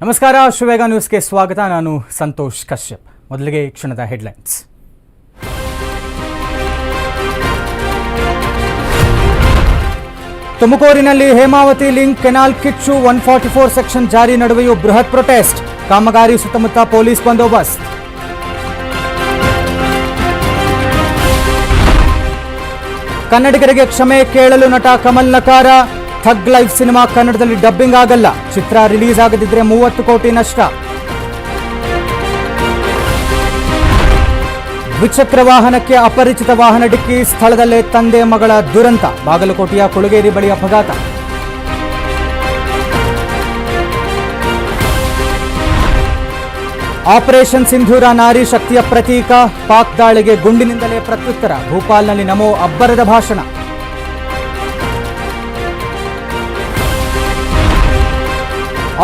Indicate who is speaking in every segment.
Speaker 1: ನಮಸ್ಕಾರ ಶಿವೇಗ ನ್ಯೂಸ್ಗೆ ಸ್ವಾಗತ. ನಾನು ಸಂತೋಷ್ ಕಶ್ಯಪ್. ಮೊದಲಿಗೆ ಕ್ಷಣದ ಹೆಡ್ಲೈನ್ಸ್. ತುಮಕೂರಿನಲ್ಲಿ ಹೇಮಾವತಿ ಲಿಂಕ್ ಕೆನಾಲ್ ಕಿಚ್ಚು ಒನ್ ಫಾರ್ಟಿ ಫೋರ್ ಸೆಕ್ಷನ್ ಜಾರಿ ನಡುವೆಯೂ ಬೃಹತ್ ಪ್ರೊಟೆಸ್ಟ್. ಕಾಮಗಾರಿ ಸುತ್ತಮುತ್ತ ಪೊಲೀಸ್ ಬಂದೋಬಸ್ತ್. ಕನ್ನಡಿಗರಿಗೆ ಕ್ಷಮೆ ಕೇಳಲು ನಟ ಕಮಲ್ ನಕಾರ. ಥಗ್ ಲೈಫ್ ಸಿನಿಮಾ ಕನ್ನಡದಲ್ಲಿ ಡಬ್ಬಿಂಗ್ ಆಗಲ್ಲ. ಚಿತ್ರ ರಿಲೀಸ್ ಆಗದಿದ್ರೆ ಮೂವತ್ತು ಕೋಟಿ ನಷ್ಟ. ದ್ವಿಚಕ್ರ ವಾಹನಕ್ಕೆ ಅಪರಿಚಿತ ವಾಹನ ಡಿಕ್ಕಿ, ಸ್ಥಳದಲ್ಲೇ ತಂದೆ ಮಗಳ ದುರಂತ. ಬಾಗಲಕೋಟೆಯ ಕೊಳಗೇರಿ ಬಳಿ ಅಪಘಾತ. ಆಪರೇಷನ್ ಸಿಂಧೂರ ನಾರಿ ಶಕ್ತಿಯ ಪ್ರತೀಕ, ಪಾಕ್ ದಾಳಿಗೆ ಗುಂಡಿನಿಂದಲೇ ಪ್ರತ್ಯುತ್ತರ. ಭೂಪಾಲ್ನಲ್ಲಿ ನಮೋ ಅಬ್ಬರದ ಭಾಷಣ.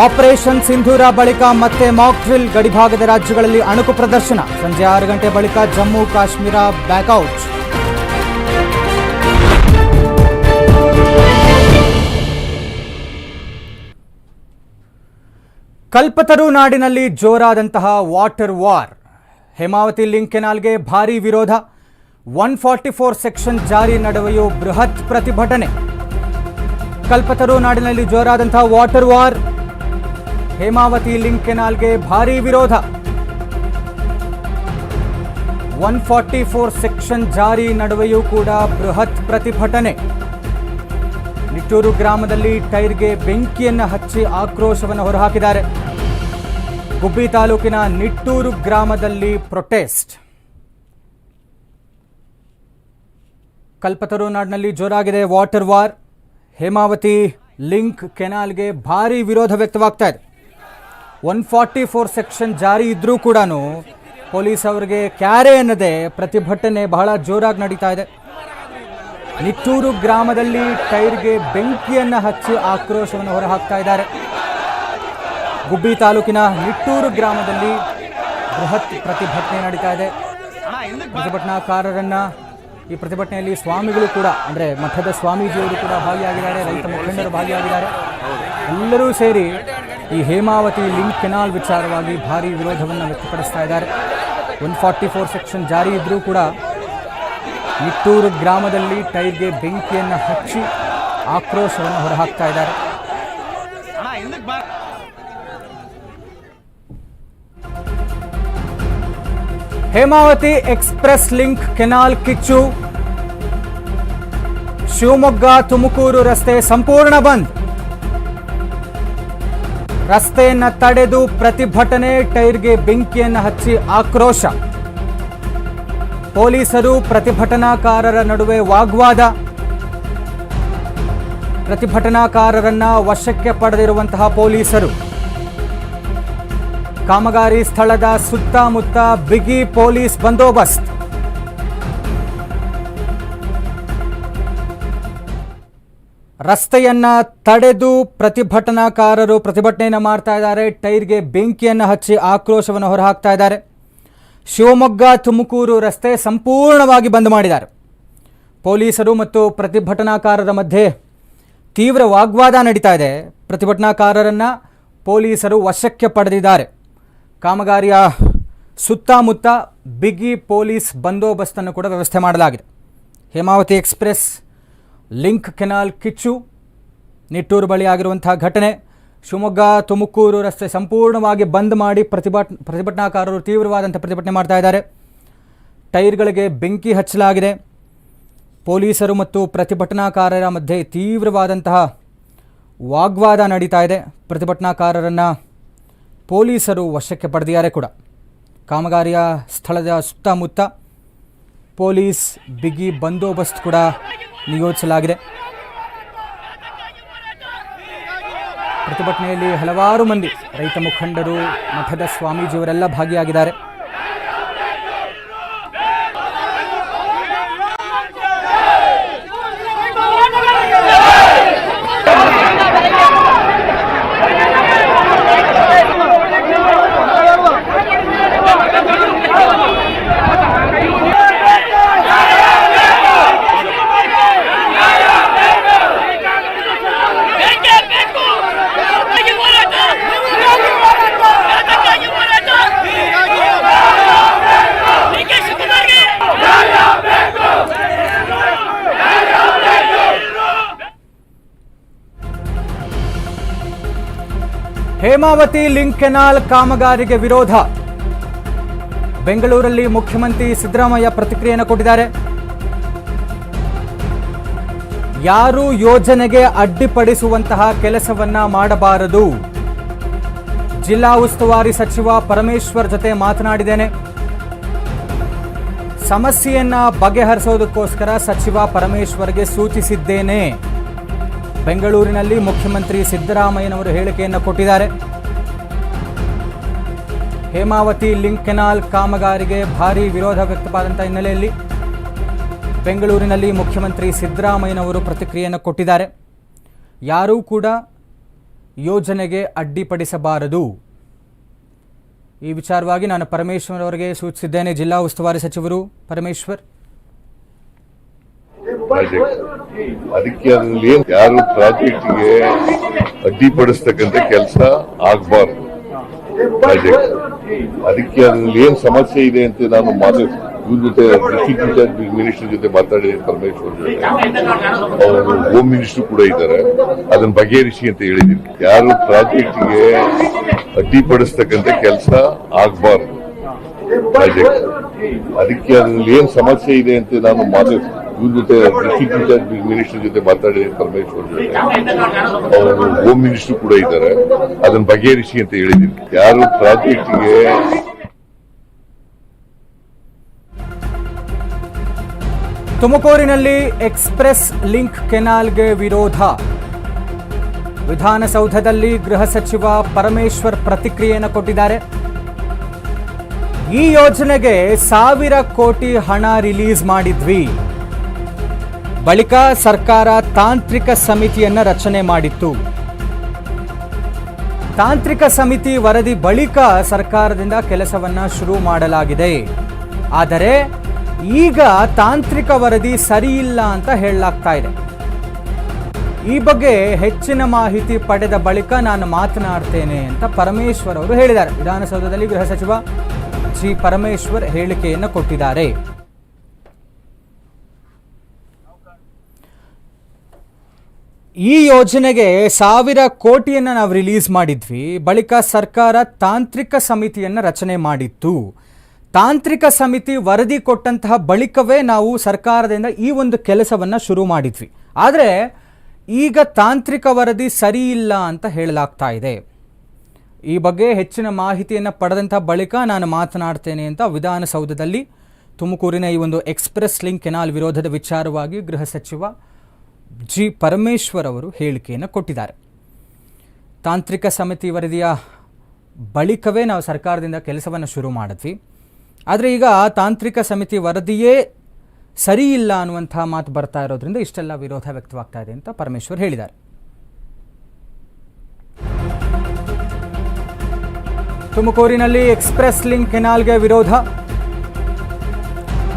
Speaker 1: ಆಪರೇಷನ್ ಸಿಂಧೂರ ಬಳಿಕ ಮತ್ತೆ ಮಾಕ್ ಡ್ರಿಲ್ ಗಡಿಭಾಗದ ರಾಜ್ಯಗಳಲ್ಲಿ ಅಣುಕು ಪ್ರದರ್ಶನ. ಸಂಜೆ ಆರು ಗಂಟೆ ಬಳಿಕ ಜಮ್ಮು, ಕಾಶ್ಮೀರ ಬ್ಯಾಕ್ಔಟ್ ಕಲ್ಪತರು ನಾಡಿನಲ್ಲಿ ಜೋರಾದಂತಹ ವಾಟರ್ ವಾರ್ ಹೇಮಾವತಿ ಲಿಂಕ್ ಕೆನಾಲ್ಗೆ ಭಾರೀ ವಿರೋಧ. ಒನ್ ಫಾರ್ಟಿ ಫೋರ್ ಸೆಕ್ಷನ್ ಜಾರಿ ನಡುವೆಯೂ ಬೃಹತ್ ಪ್ರತಿಭಟನೆ. ಕಲ್ಪತರು ನಾಡಿನಲ್ಲಿ ಜೋರಾದಂತಹ ವಾಟರ್ ವಾರ್ ಹೇಮಾವತಿ ಲಿಂಕ್ ಕೆನಾಲ್ಗೆ ಭಾರೀ ವಿರೋಧ. ಒನ್ ಫಾರ್ಟಿ ಫೋರ್ ಸೆಕ್ಷನ್ ಜಾರಿ ನಡುವೆಯೂ ಕೂಡ ಬೃಹತ್ ಪ್ರತಿಭಟನೆ. ನಿಟ್ಟೂರು ಗ್ರಾಮದಲ್ಲಿ ಟೈರ್ಗೆ ಬೆಂಕಿಯನ್ನು ಹಚ್ಚಿ ಆಕ್ರೋಶವನ್ನು ಹೊರಹಾಕಿದ್ದಾರೆ. ಗುಬ್ಬಿ ತಾಲೂಕಿನ ನಿಟ್ಟೂರು ಗ್ರಾಮದಲ್ಲಿ ಪ್ರೊಟೆಸ್ಟ್. ಕಲ್ಪತರು ನಾಡಿನಲ್ಲಿ ಜೋರಾಗಿದೆ ವಾಟರ್ ವಾರ್. ಹೇಮಾವತಿ ಲಿಂಕ್ ಕೆನಾಲ್ಗೆ ಭಾರೀ ವಿರೋಧ ವ್ಯಕ್ತವಾಗ್ತಾ ಇದೆ. ಒನ್ ಫಾರ್ಟಿ ಫೋರ್ ಸೆಕ್ಷನ್ ಜಾರಿ ಇದ್ರೂ ಕೂಡ ಪೊಲೀಸ್ ಅವರಿಗೆ ಕ್ಯಾರೆ ಅನ್ನದೆ ಪ್ರತಿಭಟನೆ ಬಹಳ ಜೋರಾಗಿ ನಡೀತಾ ಇದೆ. ನಿಟ್ಟೂರು ಗ್ರಾಮದಲ್ಲಿ ಟೈರ್ಗೆ ಬೆಂಕಿಯನ್ನು ಹಚ್ಚಿ ಆಕ್ರೋಶವನ್ನು ಹೊರಹಾಕ್ತಾ ಇದ್ದಾರೆ. ಗುಬ್ಬಿ ತಾಲೂಕಿನ ನಿಟ್ಟೂರು ಗ್ರಾಮದಲ್ಲಿ ಬೃಹತ್ ಪ್ರತಿಭಟನೆ ನಡೀತಾ ಇದೆ. ಪ್ರತಿಭಟನಾಕಾರರನ್ನ ಈ ಪ್ರತಿಭಟನೆಯಲ್ಲಿ ಸ್ವಾಮಿಗಳು ಕೂಡ, ಅಂದರೆ ಮಠದ ಸ್ವಾಮೀಜಿಯವರು ಕೂಡ ಭಾಗಿಯಾಗಿದ್ದಾರೆ, ರೈತ ಮುಖಂಡರು ಭಾಗಿಯಾಗಿದ್ದಾರೆ. ಎಲ್ಲರೂ ಸೇರಿ ಈ ಹೇಮಾವತಿ ಲಿಂಕ್ ಕೆನಾಲ್ ವಿಚಾರವಾಗಿ ಭಾರಿ ವಿರೋಧವನ್ನು ವ್ಯಕ್ತಪಡಿಸ್ತಾ ಇದ್ದಾರೆ. ಒನ್ ಫಾರ್ಟಿ ಫೋರ್ ಸೆಕ್ಷನ್ ಜಾರಿ ಇದ್ದರೂ ಕೂಡ ನಿಟ್ಟೂರು ಗ್ರಾಮದಲ್ಲಿ ಟೈರ್ಗೆ ಬೆಂಕಿಯನ್ನು ಹಚ್ಚಿ ಆಕ್ರೋಶವನ್ನು ಹೊರಹಾಕ್ತಾ ಇದ್ದಾರೆ. ಹೇಮಾವತಿ ಎಕ್ಸ್ಪ್ರೆಸ್ ಲಿಂಕ್ ಕೆನಾಲ್ ಕಿಚ್ಚು. ಶಿವಮೊಗ್ಗ ತುಮಕೂರು ರಸ್ತೆ ಸಂಪೂರ್ಣ ಬಂದ್. ರಸ್ತೆಯನ್ನ ತಡೆದು ಪ್ರತಿಭಟನೆ, ಟೈರ್ಗೆ ಬೆಂಕಿಯನ್ನು ಹಚ್ಚಿ ಆಕ್ರೋಶ. ಪೊಲೀಸರು ಪ್ರತಿಭಟನಾಕಾರರ ನಡುವೆ ವಾಗ್ವಾದ. ಪ್ರತಿಭಟನಾಕಾರರನ್ನ ವಶಕ್ಕೆ ಪಡೆದಿರುವಂತಹ ಪೊಲೀಸರು. ಕಾಮಗಾರಿ ಸ್ಥಳದ ಸುತ್ತಮುತ್ತ ಬಿಗಿ ಪೊಲೀಸ್ ಬಂದೋಬಸ್ತ್. ರಸ್ತೆಯನ್ನ ತಡೆದು ಪ್ರತಿಭಟನಾಕಾರರು ಪ್ರತಿಭಟನೆಯನ್ನು ಮಾಡ್ತಾ ಇದ್ದಾರೆ. ಟೈರ್ಗೆ ಬೆಂಕಿಯನ್ನು ಹಚ್ಚಿ ಆಕ್ರೋಶವನ್ನು ಹೊರಹಾಕ್ತಾ ಇದ್ದಾರೆ. ಶಿವಮೊಗ್ಗ ತುಮಕೂರು ರಸ್ತೆ ಸಂಪೂರ್ಣವಾಗಿ ಬಂದ್ ಮಾಡಿದ್ದಾರೆ. ಪೊಲೀಸರು ಮತ್ತು ಪ್ರತಿಭಟನಾಕಾರರ ಮಧ್ಯೆ ತೀವ್ರ ವಾಗ್ವಾದ ನಡೀತಾ ಇದೆ. ಪ್ರತಿಭಟನಾಕಾರರನ್ನು ಪೊಲೀಸರು ವಶಕ್ಕೆ ಪಡೆದಿದ್ದಾರೆ. ಕಾಮಗಾರಿಯ ಸುತ್ತಮುತ್ತ ಬಿಗಿ ಪೊಲೀಸ್ ಬಂದೋಬಸ್ತನ್ನು ಕೂಡ ವ್ಯವಸ್ಥೆ ಮಾಡಲಾಗಿದೆ. ಹೇಮಾವತಿ ಎಕ್ಸ್ಪ್ರೆಸ್ ಲಿಂಕ್ ಕೆನಾಲ್ ಕಿಚ್ಚು, ನಿಟ್ಟೂರು ಬಳಿ ಆಗಿರುವಂತಹ ಘಟನೆ. ಶಿವಮೊಗ್ಗ, ತುಮಕೂರು ರಸ್ತೆ ಸಂಪೂರ್ಣವಾಗಿ ಬಂದ್ ಮಾಡಿ ಪ್ರತಿಭಟ್, ಪ್ರತಿಭಟನಾಕಾರರು ತೀವ್ರವಾದಂಥ ಪ್ರತಿಭಟನೆ ಮಾಡ್ತಾ ಇದ್ದಾರೆ. ಟೈರ್ಗಳಿಗೆ ಬೆಂಕಿ ಹಚ್ಚಲಾಗಿದೆ. ಪೊಲೀಸರು ಮತ್ತು ಪ್ರತಿಭಟನಾಕಾರರ ಮಧ್ಯೆ ತೀವ್ರವಾದಂತಹ ವಾಗ್ವಾದ ನಡೀತಾ ಇದೆ. ಪ್ರತಿಭಟನಾಕಾರರನ್ನು ಪೊಲೀಸರು ವಶಕ್ಕೆ ಪಡೆದಿದ್ದಾರೆ ಕೂಡ. ಕಾಮಗಾರಿಯ ಸ್ಥಳದ ಸುತ್ತಮುತ್ತ ಪೊಲೀಸ್ ಬಿಗಿ ಬಂದೋಬಸ್ತ್ ಕೂಡ ನಿಯೋಜಿಸಲಾಗಿದೆ. ಪ್ರತಿಭಟನೆಯಲ್ಲಿ ಹಲವಾರು ಮಂದಿ ರೈತ ಮುಖಂಡರು ಮಠದ ಸ್ವಾಮೀಜಿಯವರೆಲ್ಲ ಭಾಗಿಯಾಗಿದ್ದಾರೆ. ಹೇಮಾವತಿ ಲಿಂಕ್ ಕೆನಾಲ್ ಕಾಮಗಾರಿಗೆ ವಿರೋಧ. ಬೆಂಗಳೂರಲ್ಲಿ ಮುಖ್ಯಮಂತ್ರಿ ಸಿದ್ದರಾಮಯ್ಯ ಪ್ರತಿಕ್ರಿಯೆಯನ್ನು ಕೊಟ್ಟಿದ್ದಾರೆ. ಯಾರು ಯೋಜನೆಗೆ ಅಡ್ಡಿಪಡಿಸುವಂತಹ ಕೆಲಸವನ್ನ ಮಾಡಬಾರದು. ಜಿಲ್ಲಾ ಉಸ್ತುವಾರಿ ಸಚಿವ ಪರಮೇಶ್ವರ್ ಜೊತೆ ಮಾತನಾಡಿದ್ದೇನೆ. ಸಮಸ್ಯೆಯನ್ನ ಬಗೆಹರಿಸೋದಕ್ಕೋಸ್ಕರ ಸಚಿವ ಪರಮೇಶ್ವರ್ಗೆ ಸೂಚಿಸಿದ್ದೇನೆ. ಬೆಂಗಳೂರಿನಲ್ಲಿ ಮುಖ್ಯಮಂತ್ರಿ ಸಿದ್ದರಾಮಯ್ಯನವರು ಹೇಳಿಕೆಯನ್ನು ಕೊಟ್ಟಿದ್ದಾರೆ. ಹೇಮಾವತಿ ಲಿಂಕ್ ಕೆನಾಲ್ ಕಾಮಗಾರಿಗೆ ಭಾರೀ ವಿರೋಧ ವ್ಯಕ್ತವಾದಂಥ ಹಿನ್ನೆಲೆಯಲ್ಲಿ ಬೆಂಗಳೂರಿನಲ್ಲಿ ಮುಖ್ಯಮಂತ್ರಿ ಸಿದ್ದರಾಮಯ್ಯನವರು ಪ್ರತಿಕ್ರಿಯೆಯನ್ನು ಕೊಟ್ಟಿದ್ದಾರೆ. ಯಾರೂ ಕೂಡ ಯೋಜನೆಗೆ ಅಡ್ಡಿಪಡಿಸಬಾರದು. ಈ ವಿಚಾರವಾಗಿ ನಾನು ಪರಮೇಶ್ವರ್ ಅವರಿಗೆ ಸೂಚಿಸಿದ್ದೇನೆ. ಜಿಲ್ಲಾ ಉಸ್ತುವಾರಿ ಸಚಿವರು ಪರಮೇಶ್ವರ್
Speaker 2: ಪ್ರಾಜೆಕ್ಟ್ ಅದಕ್ಕೆ ಅದರಲ್ಲಿ ಯಾರು ಪ್ರಾಜೆಕ್ಟ್ಗೆ ಅಡ್ಡಿಪಡಿಸ್ತಕ್ಕಂಥ ಕೆಲಸ ಆಗಬಾರ್ದು ಪ್ರಾಜೆಕ್ಟ್ ಅದಕ್ಕೆ ಅದರಲ್ಲಿ ಏನ್ ಸಮಸ್ಯೆ ಇದೆ ಅಂತ ನಾನು ಮಾತು ಇವ್ರ ಜೊತೆ ಡಿಸ್ಟ್ರಿಕ್ಟ್ ಮಿನಿಸ್ಟರ್ ಜೊತೆ ಮಾತಾಡಿದ್ದೀನಿ ಪರಮೇಶ್ವರ್ ಜೊತೆ. ಅವರು ಹೋಮ್ ಮಿನಿಸ್ಟರ್ ಕೂಡ ಇದ್ದಾರೆ. ಅದನ್ನ ಬಗೆಹರಿಸಿ ಅಂತ ಹೇಳಿದ್ದೀನಿ. ಯಾರು ಪ್ರಾಜೆಕ್ಟ್ಗೆ ಅಡ್ಡಿಪಡಿಸ್ತಕ್ಕಂಥ ಕೆಲಸ ಆಗಬಾರ್ದು ಪ್ರಾಜೆಕ್ಟ್ ಅದಕ್ಕೆ ಅದರಲ್ಲಿ ಏನ್ ಸಮಸ್ಯೆ ಇದೆ ಅಂತ ನಾನು ಮಾತು ಇವ್ರ ಜೊತೆ ಇನ್ಚಾರ್ಜ್ ಮಿನಿಸ್ಟರ್ ಜೊತೆ ಮಾತಾಡಿದ್ದೀನಿ ಪರಮೇಶ್ವರ್ ಜೊತೆ. ಅವರು ಹೋಮ್ ಮಿನಿಸ್ಟರ್ ಕೂಡ ಇದ್ದಾರೆ. ಅದನ್ನ ಬಗೆಹರಿಸಿ ಅಂತ ಹೇಳಿದ್ದೀನಿ. ಯಾರು ಪ್ರಾಜೆಕ್ಟ್ಗೆ
Speaker 1: ತುಮಕೂರಿನಲ್ಲಿ ಎಕ್ಸ್ಪ್ರೆಸ್ ಲಿಂಕ್ ಕೆನಾಲ್ಗೆ ವಿರೋಧ. ವಿಧಾನಸೌಧದಲ್ಲಿ ಗೃಹ ಸಚಿವ ಪರಮೇಶ್ವರ್ ಪ್ರತಿಕ್ರಿಯೆಯನ್ನು ಕೊಟ್ಟಿದ್ದಾರೆ. ಈ ಯೋಜನೆಗೆ ಸಾವಿರ ಕೋಟಿ ಹಣ ರಿಲೀಸ್ ಮಾಡಿದ್ವಿ. ಬಳಿಕ ಸರ್ಕಾರ ತಾಂತ್ರಿಕ ಸಮಿತಿಯನ್ನ ರಚನೆ ಮಾಡಿತ್ತು. ತಾಂತ್ರಿಕ ಸಮಿತಿ ವರದಿ ಬಳಿಕ ಸರ್ಕಾರದಿಂದ ಕೆಲಸವನ್ನ ಶುರು ಮಾಡಲಾಗಿದೆ. ಆದರೆ ಈಗ ತಾಂತ್ರಿಕ ವರದಿ ಸರಿಯಿಲ್ಲ ಅಂತ ಹೇಳಲಾಗ್ತಾ ಇದೆ. ಈ ಬಗ್ಗೆ ಹೆಚ್ಚಿನ ಮಾಹಿತಿ ಪಡೆದ ಬಳಿಕ ನಾನು ಮಾತನಾಡ್ತೇನೆ ಅಂತ ಪರಮೇಶ್ವರ್ ಅವರು ಹೇಳಿದ್ದಾರೆ. ವಿಧಾನಸೌಧದಲ್ಲಿ ಗೃಹ ಸಚಿವ ಜಿ ಪರಮೇಶ್ವರ್ ಹೇಳಿಕೆಯನ್ನು ಕೊಟ್ಟಿದ್ದಾರೆ. ಈ ಯೋಜನೆಗೆ ಸಾವಿರ ಕೋಟಿಯನ್ನು ನಾವು ರಿಲೀಸ್ ಮಾಡಿದ್ವಿ. ಬಳಿಕ ಸರ್ಕಾರ ತಾಂತ್ರಿಕ ಸಮಿತಿಯನ್ನು ರಚನೆ ಮಾಡಿತ್ತು. ತಾಂತ್ರಿಕ ಸಮಿತಿ ವರದಿ ಕೊಟ್ಟಂತಹ ಬಳಿಕವೇ ನಾವು ಸರ್ಕಾರದಿಂದ ಈ ಒಂದು ಕೆಲಸವನ್ನು ಶುರು ಮಾಡಿದ್ವಿ. ಆದರೆ ಈಗ ತಾಂತ್ರಿಕ ವರದಿ ಸರಿ ಇಲ್ಲ ಅಂತ ಹೇಳಲಾಗ್ತಾ ಇದೆ. ಈ ಬಗ್ಗೆ ಹೆಚ್ಚಿನ ಮಾಹಿತಿಯನ್ನು ಪಡೆದಂತಹ ಬಳಿಕ ನಾನು ಮಾತನಾಡ್ತೇನೆ ಅಂತ ವಿಧಾನಸೌಧದಲ್ಲಿ ತುಮಕೂರಿನ ಈ ಒಂದು ಎಕ್ಸ್ಪ್ರೆಸ್ ಲಿಂಕ್ ಕೆನಾಲ್ ವಿರೋಧದ ವಿಚಾರವಾಗಿ ಗೃಹ ಸಚಿವ ಜಿ ಪರಮೇಶ್ವರ್ ಅವರು ಹೇಳಿಕೆಯನ್ನು ಕೊಟ್ಟಿದ್ದಾರೆ. ತಾಂತ್ರಿಕ ಸಮಿತಿ ವರದಿಯ ಬಳಿಕವೇ ನಾವು ಸರ್ಕಾರದಿಂದ ಕೆಲಸವನ್ನು ಶುರು ಮಾಡಿದ್ವಿ. ಆದರೆ ಈಗ ತಾಂತ್ರಿಕ ಸಮಿತಿ ವರದಿಯೇ ಸರಿ ಇಲ್ಲ ಅನ್ನುವಂಥ ಮಾತು ಬರ್ತಾ ಇರೋದ್ರಿಂದ ಇಷ್ಟೆಲ್ಲ ವಿರೋಧ ವ್ಯಕ್ತವಾಗ್ತಾ ಇದೆ ಅಂತ ಪರಮೇಶ್ವರ್ ಹೇಳಿದ್ದಾರೆ. ತುಮಕೂರಿನಲ್ಲಿ ಎಕ್ಸ್ಪ್ರೆಸ್ ಲಿಂಕ್ ಕೆನಾಲ್ಗೆ ವಿರೋಧ.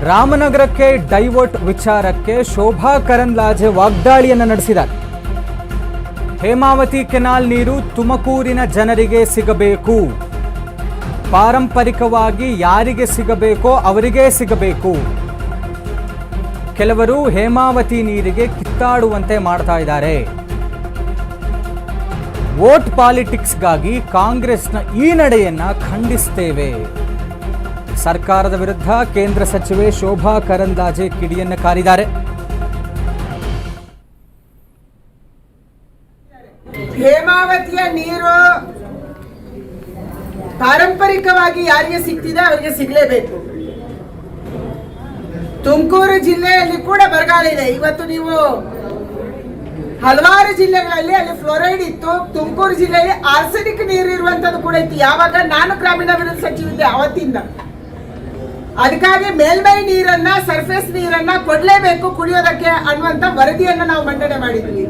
Speaker 1: ರಾಮನಗರಕ್ಕೆ ಡೈವರ್ಟ್ ವಿಚಾರಕ್ಕೆ ಶೋಭಾ ಕರಂದ್ಲಾಜೆ ವಾಗ್ದಾಳಿಯನ್ನು ನಡೆಸಿದ್ದಾರೆ. ಹೇಮಾವತಿ ಕೆನಾಲ್ ನೀರು ತುಮಕೂರಿನ ಜನರಿಗೆ ಸಿಗಬೇಕು. ಪಾರಂಪರಿಕವಾಗಿ ಯಾರಿಗೆ ಸಿಗಬೇಕೋ ಅವರಿಗೇ ಸಿಗಬೇಕು. ಕೆಲವರು ಹೇಮಾವತಿ ನೀರಿಗೆ ಕಿತ್ತಾಡುವಂತೆ ಮಾಡ್ತಾ ಇದ್ದಾರೆ. ವೋಟ್ ಪಾಲಿಟಿಕ್ಸ್ಗಾಗಿ ಕಾಂಗ್ರೆಸ್ನ ಈ ನಡೆಯನ್ನ ಖಂಡಿಸ್ತೇವೆ. ಸರ್ಕಾರದ ವಿರುದ್ಧ ಕೇಂದ್ರ ಸಚಿವೆ ಶೋಭಾ ಕರಂದಾಜೆ ಕಿಡಿಯನ್ನು ಕಾರಿದ್ದಾರೆ.
Speaker 3: ಹೇಮಾವತಿಯ ನೀರು ಪಾರಂಪರಿಕವಾಗಿ ಯಾರಿಗೆ ಸಿಗ್ತಿದೆ ಅವರಿಗೆ ಸಿಗಲೇಬೇಕು. ತುಮಕೂರು ಜಿಲ್ಲೆಯಲ್ಲಿ ಕೂಡ ಬರಗಾಲ ಇದೆ. ಇವತ್ತು ನೀವು ಹಲವಾರು ಜಿಲ್ಲೆಗಳಲ್ಲಿ ಅಲ್ಲಿ ಫ್ಲೋರೈಡ್ ಇತ್ತು. ತುಮಕೂರು ಜಿಲ್ಲೆಯಲ್ಲಿ ಆರ್ಸೆನಿಕ್ ನೀರು ಇರುವಂತದ್ದು ಕೂಡ ಇತ್ತು. ಯಾವಾಗ ನಾನು ಗ್ರಾಮೀಣಾಭಿವೃದ್ಧಿ ಸಚಿವಿದ್ದೆ ಅವತ್ತಿಂದ. ಅದಕ್ಕಾಗಿ ಮೇಲ್ಮೈ ನೀರನ್ನ ಸರ್ಫೇಸ್ ನೀರನ್ನ ಕೊಡ್ಲೇಬೇಕು ಕುಡಿಯೋದಕ್ಕೆ ಅನ್ನುವಂತ ವರದಿಯನ್ನ ನಾವು ಮಂಡನೆ ಮಾಡಿದ್ವಿ.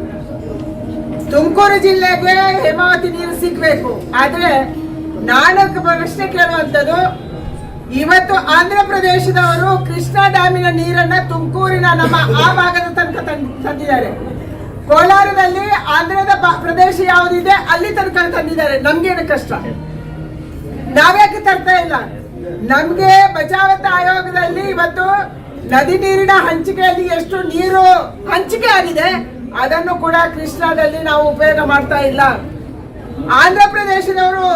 Speaker 3: ತುಮಕೂರು ಜಿಲ್ಲೆಗೆ ಹೇಮಾವತಿ ನೀರು ಸಿಗ್ಬೇಕು. ಆದ್ರೆ ನಾನು ಪ್ರಶ್ನೆ ಕೇಳುವಂತದ್ದು ಇವತ್ತು ಆಂಧ್ರ ಪ್ರದೇಶದವರು ಕೃಷ್ಣಾ ಡ್ಯಾಮಿನ ನೀರನ್ನ ತುಮಕೂರಿನ ನಮ್ಮ ಆ ಭಾಗದ ತನಕ ತಂದ್- ತಂದಿದ್ದಾರೆ. ಕೋಲಾರದಲ್ಲಿ ಆಂಧ್ರದ ಪ್ರದೇಶ ಯಾವುದಿದೆ, ಅಲ್ಲಿ ತನಕ ತಂದಿದ್ದಾರೆ. ನಮ್ಗೇನು ಕಷ್ಟ? ನಾವ್ಯಾಕೆ ತರ್ತಾ ಇಲ್ಲ? ನಮ್ಗೆ ಬಚಾವತ ಆಯೋಗದಲ್ಲಿ ಇವತ್ತು ನದಿ ನೀರಿನ ಹಂಚಿಕೆಯಲ್ಲಿ ಎಷ್ಟು ನೀರು ಹಂಚಿಕೆ ಆಗಿದೆ, ಅದನ್ನು ಕೂಡ ಕೃಷ್ಣಾದಲ್ಲಿ ನಾವು ಉಪಯೋಗ ಮಾಡ್ತಾ ಇಲ್ಲ. ಆಂಧ್ರ ಪ್ರದೇಶದವರು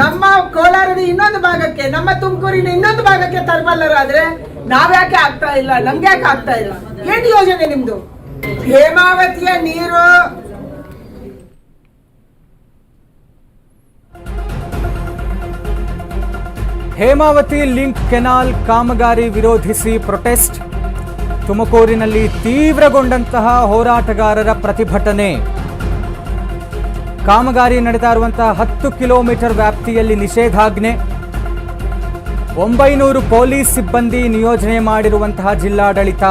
Speaker 3: ನಮ್ಮ ಕೋಲಾರದ ಇನ್ನೊಂದು ಭಾಗಕ್ಕೆ, ನಮ್ಮ ತುಮಕೂರಿನ ಇನ್ನೊಂದು ಭಾಗಕ್ಕೆ ತರಬಲ್ಲರಾದ್ರೆ ನಾವ್ಯಾಕೆ ಆಗ್ತಾ ಇಲ್ಲ, ನಮ್ಗೆ ಯಾಕೆ ಆಗ್ತಾ ಇಲ್ಲ? ಏನು ಯೋಜನೆ ನಿಮ್ದು? ಹೇಮಾವತಿಯ ನೀರು
Speaker 1: ಹೇಮಾವತಿ ಲಿಂಕ್ ಕೆನಾಲ್ ಕಾಮಗಾರಿ ವಿರೋಧಿಸಿ ಪ್ರೊಟೆಸ್ಟ್. ತುಮಕೂರಿನಲ್ಲಿ ತೀವ್ರಗೊಂಡಂತಹ ಹೋರಾಟಗಾರರ ಪ್ರತಿಭಟನೆ. ಕಾಮಗಾರಿ ನಡೀತಾ ಇರುವಂತಹ ಹತ್ತು ಕಿಲೋಮೀಟರ್ ವ್ಯಾಪ್ತಿಯಲ್ಲಿ ನಿಷೇಧಾಜ್ಞೆ. ಒಂಬೈನೂರು ಪೊಲೀಸ್ ಸಿಬ್ಬಂದಿ ನಿಯೋಜನೆ ಮಾಡಿರುವಂತಹ ಜಿಲ್ಲಾಡಳಿತ.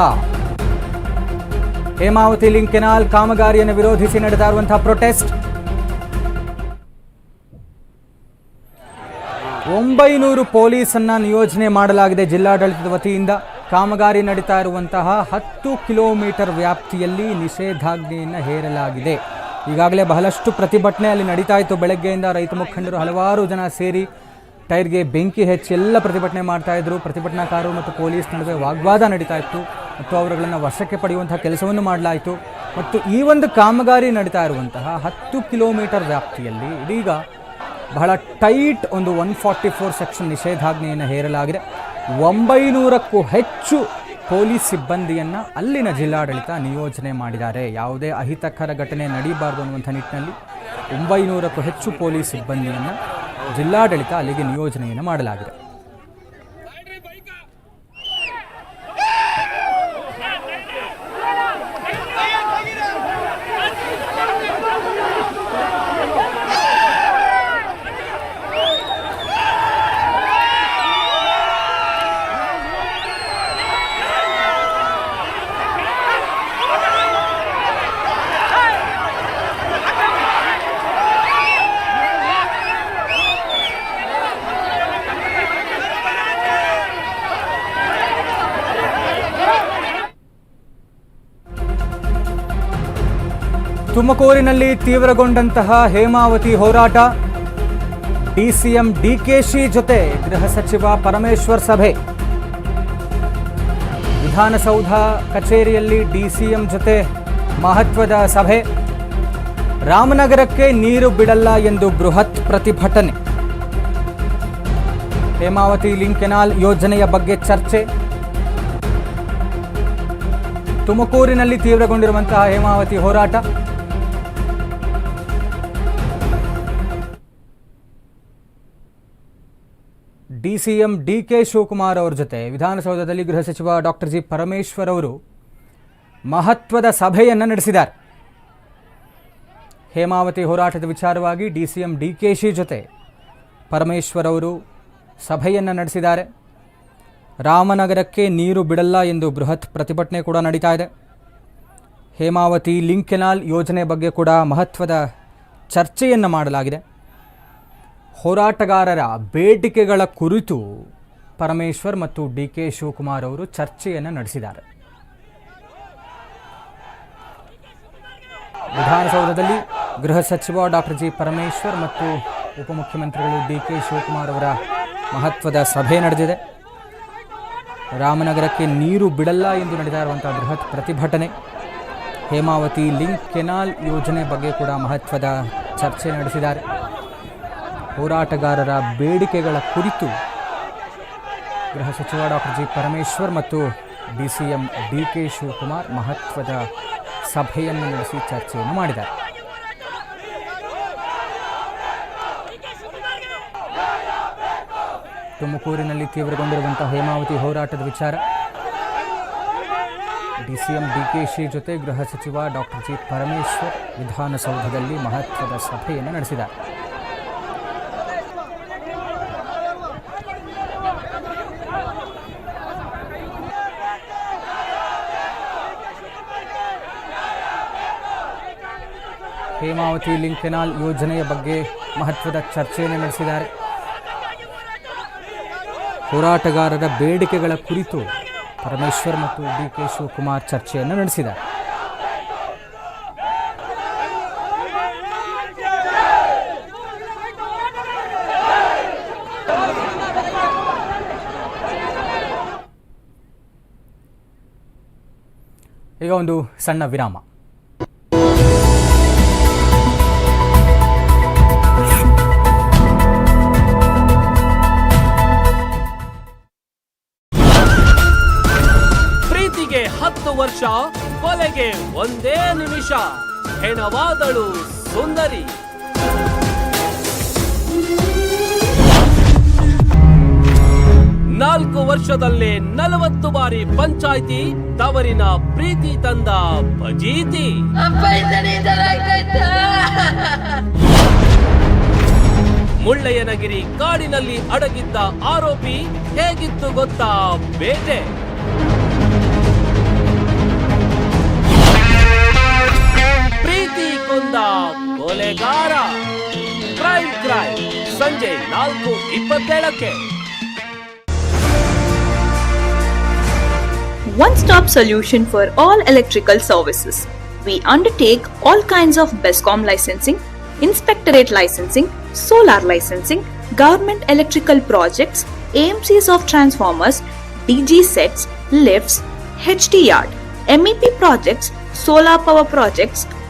Speaker 1: ಹೇಮಾವತಿ ಲಿಂಕ್ ಕೆನಾಲ್ ಕಾಮಗಾರಿಯನ್ನು ವಿರೋಧಿಸಿ ನಡೆದಾರುವಂತಹ ಪ್ರೊಟೆಸ್ಟ್. ಒಂಬೈನೂರು ಪೊಲೀಸನ್ನ ನಿಯೋಜನೆ ಮಾಡಲಾಗಿದೆ ಜಿಲ್ಲಾಡಳಿತದ ವತಿಯಿಂದ. ಕಾಮಗಾರಿ ನಡೀತಾ ಇರುವಂತಹ ಹತ್ತು ಕಿಲೋಮೀಟರ್ ವ್ಯಾಪ್ತಿಯಲ್ಲಿ ನಿಷೇಧಾಜ್ಞೆಯನ್ನು ಹೇರಲಾಗಿದೆ. ಈಗಾಗಲೇ ಬಹಳಷ್ಟು ಪ್ರತಿಭಟನೆ ಅಲ್ಲಿ ನಡೀತಾ ಇತ್ತು. ಬೆಳಗ್ಗೆಯಿಂದ ರೈತ ಮುಖಂಡರು ಹಲವಾರು ಜನ ಸೇರಿ ಟೈರ್ಗೆ ಬೆಂಕಿ ಹೆಚ್ಚಿ ಎಲ್ಲ ಪ್ರತಿಭಟನೆ ಮಾಡ್ತಾ ಇದ್ರು. ಪ್ರತಿಭಟನಾಕಾರರು ಮತ್ತು ಪೊಲೀಸ್ ನಡುವೆ ವಾಗ್ವಾದ ನಡೀತಾ ಇತ್ತು. ಮತ್ತು ಅವರುಗಳನ್ನು ವಶಕ್ಕೆ ಪಡೆಯುವಂತಹ ಕೆಲಸವನ್ನು ಮಾಡಲಾಯಿತು. ಮತ್ತು ಈ ಒಂದು ಕಾಮಗಾರಿ ನಡೀತಾ ಇರುವಂತಹ ಹತ್ತು ಕಿಲೋಮೀಟರ್ ವ್ಯಾಪ್ತಿಯಲ್ಲಿ ಇದೀಗ ಬಹಳ ಟೈಟ್ ಒಂದು ಒನ್ ಫಾರ್ಟಿ ಫೋರ್ ಸೆಕ್ಷನ್ ನಿಷೇಧಾಜ್ಞೆಯನ್ನು ಹೇರಲಾಗಿದೆ. ಒಂಬೈನೂರಕ್ಕೂ ಹೆಚ್ಚು ಪೊಲೀಸ್ ಸಿಬ್ಬಂದಿಯನ್ನು ಅಲ್ಲಿನ ಜಿಲ್ಲಾಡಳಿತ ನಿಯೋಜನೆ ಮಾಡಿದ್ದಾರೆ. ಯಾವುದೇ ಅಹಿತಕರ ಘಟನೆ ನಡೀಬಾರ್ದು ಅನ್ನುವಂಥ ನಿಟ್ಟಿನಲ್ಲಿ ಒಂಬೈನೂರಕ್ಕೂ ಹೆಚ್ಚು ಪೊಲೀಸ್ ಸಿಬ್ಬಂದಿಯನ್ನು ಜಿಲ್ಲಾಡಳಿತ ಅಲ್ಲಿಗೆ ನಿಯೋಜನೆಯನ್ನು ಮಾಡಲಾಗಿದೆ. ತುಮಕೂರಿನಲ್ಲಿ ತೀವ್ರಗೊಂಡಂತಹ ಹೇಮಾವತಿ ಹೋರಾಟ. ಡಿಸಿಎಂ ಡಿಕೆಶಿ ಜೊತೆ ಗೃಹ ಸಚಿವ ಪರಮೇಶ್ವರ್ ಸಭೆ. ವಿಧಾನಸೌಧ ಕಚೇರಿಯಲ್ಲಿ ಡಿಸಿಎಂ ಜೊತೆ ಮಹತ್ವದ ಸಭೆ. ರಾಮನಗರಕ್ಕೆ ನೀರು ಬಿಡಲ್ಲ ಎಂದು ಬೃಹತ್ ಪ್ರತಿಭಟನೆ. ಹೇಮಾವತಿ ಲಿಂಕ್ ಕೆನಾಲ್ ಯೋಜನೆಯ ಬಗ್ಗೆ ಚರ್ಚೆ. ತುಮಕೂರಿನಲ್ಲಿ ತೀವ್ರಗೊಂಡಿರುವಂತಹ ಹೇಮಾವತಿ ಹೋರಾಟ. ಡಿ ಕೆ ಶಿವಕುಮಾರ್ ಅವರ ಜೊತೆ ವಿಧಾನಸೌಧದಲ್ಲಿ ಗೃಹ ಸಚಿವ ಡಾಕ್ಟರ್ ಜಿ ಪರಮೇಶ್ವರ್ ಅವರು ಮಹತ್ವದ ಸಭೆಯನ್ನು ನಡೆಸಿದ್ದಾರೆ. ಹೇಮಾವತಿ ಹೋರಾಟದ ವಿಚಾರವಾಗಿ ಡಿಸಿಎಂ ಡಿ ಕೆ ಶಿ ಜೊತೆ ಪರಮೇಶ್ವರ್ ಅವರು ಸಭೆಯನ್ನು ನಡೆಸಿದ್ದಾರೆ. ರಾಮನಗರಕ್ಕೆ ನೀರು ಬಿಡಲ್ಲ ಎಂದು ಬೃಹತ್ ಪ್ರತಿಭಟನೆ ಕೂಡ ನಡೀತಾ ಇದೆ. ಹೇಮಾವತಿ ಲಿಂಕ್ ಕೆನಾಲ್ ಯೋಜನೆ ಬಗ್ಗೆ ಕೂಡ ಮಹತ್ವದ ಚರ್ಚೆಯನ್ನು ಮಾಡಲಾಗಿದೆ. ಹೋರಾಟಗಾರರ ಬೇಡಿಕೆಗಳ ಕುರಿತು ಪರಮೇಶ್ವರ್ ಮತ್ತು ಡಿ ಕೆ ಶಿವಕುಮಾರ್ ಅವರು ಚರ್ಚೆಯನ್ನು ನಡೆಸಿದ್ದಾರೆ. ವಿಧಾನಸೌಧದಲ್ಲಿ ಗೃಹ ಸಚಿವ ಡಾಕ್ಟರ್ ಜಿ ಪರಮೇಶ್ವರ್ ಮತ್ತು ಉಪಮುಖ್ಯಮಂತ್ರಿಗಳು ಡಿ ಕೆ ಶಿವಕುಮಾರ್ ಅವರ ಮಹತ್ವದ ಸಭೆ ನಡೆದಿದೆ. ರಾಮನಗರಕ್ಕೆ ನೀರು ಬಿಡಲ್ಲ ಎಂದು ನಡೆದ ಇರುವಂತಹ ಬೃಹತ್ ಪ್ರತಿಭಟನೆ. ಹೇಮಾವತಿ ಲಿಂಕ್ ಕೆನಾಲ್ ಯೋಜನೆ ಬಗ್ಗೆ ಕೂಡ ಮಹತ್ವದ ಚರ್ಚೆ ನಡೆಸಿದ್ದಾರೆ. ಹೋರಾಟಗಾರರ ಬೇಡಿಕೆಗಳ ಕುರಿತು ಗೃಹ ಸಚಿವ ಡಾಕ್ಟರ್ ಜಿ ಪರಮೇಶ್ವರ್ ಮತ್ತು D C M D K Shivakumar ಮಹತ್ವದ ಸಭೆಯನ್ನು ನಡೆಸಿ ಚರ್ಚೆಯನ್ನು ಮಾಡಿದ್ದಾರೆ. ತುಮಕೂರಿನಲ್ಲಿ ತೀವ್ರಗೊಂಡಿರುವಂತಹ ಹೇಮಾವತಿ ಹೋರಾಟದ ವಿಚಾರ. D C M D K she ಜೊತೆ ಗೃಹ ಸಚಿವ ಡಾಕ್ಟರ್ ಜಿ ಪರಮೇಶ್ವರ್ ವಿಧಾನಸೌಧದಲ್ಲಿ ಮಹತ್ವದ ಸಭೆಯನ್ನು ನಡೆಸಿದ್ದಾರೆ. ಹೇಮಾವತಿ ಲಿಂಕ್ ಕೆನಾಲ್ ಯೋಜನೆಯ ಬಗ್ಗೆ ಮಹತ್ವದ ಚರ್ಚೆಯನ್ನು ನಡೆಸಿದ್ದಾರೆ. ಹೋರಾಟಗಾರರ ಬೇಡಿಕೆಗಳ ಕುರಿತು ಪರಮೇಶ್ವರ್ ಮತ್ತು ಡಿ ಕೆ ಶಿವಕುಮಾರ್ ಚರ್ಚೆಯನ್ನು ನಡೆಸಿದ್ದಾರೆ. ಈಗ ಒಂದು ಸಣ್ಣ ವಿರಾಮ.
Speaker 4: ಪ್ರೀತಿಗೆ ಒಂದೇ ನಿಮಿಷ ಹೆಣವಾದಳು ಸುಂದರಿ. ನಾಲ್ಕು ವರ್ಷದಲ್ಲೇ ನಲವತ್ತು ಬಾರಿ ಪಂಚಾಯಿತಿ ತವರಿನ ಪ್ರೀತಿ ತಂದ ಭಜೀತಿ. ಮುಳ್ಳಯ್ಯನಗಿರಿ ಕಾಡಿನಲ್ಲಿ ಅಡಗಿದ್ದ ಆರೋಪಿ ಹೇಗಿತ್ತು ಗೊತ್ತಾ? ಬೇಟೆ. ಪ್ರೀತಿ ಕೊಂದ ಕೊಲೆಗಾರ ಕ್ರೈಮ್ ಕ್ರೈಮ್ ಸಂಜೆ ನಾಲ್ಕು ಇಪ್ಪತ್ತೇಳಕ್ಕೆ
Speaker 5: one stop solution for all electrical services. We undertake all kinds of BESCOM licensing, inspectorate licensing, solar licensing, government electrical projects, AMCs of transformers, DG sets, lifts, HT yard, MEP projects, solar power projects,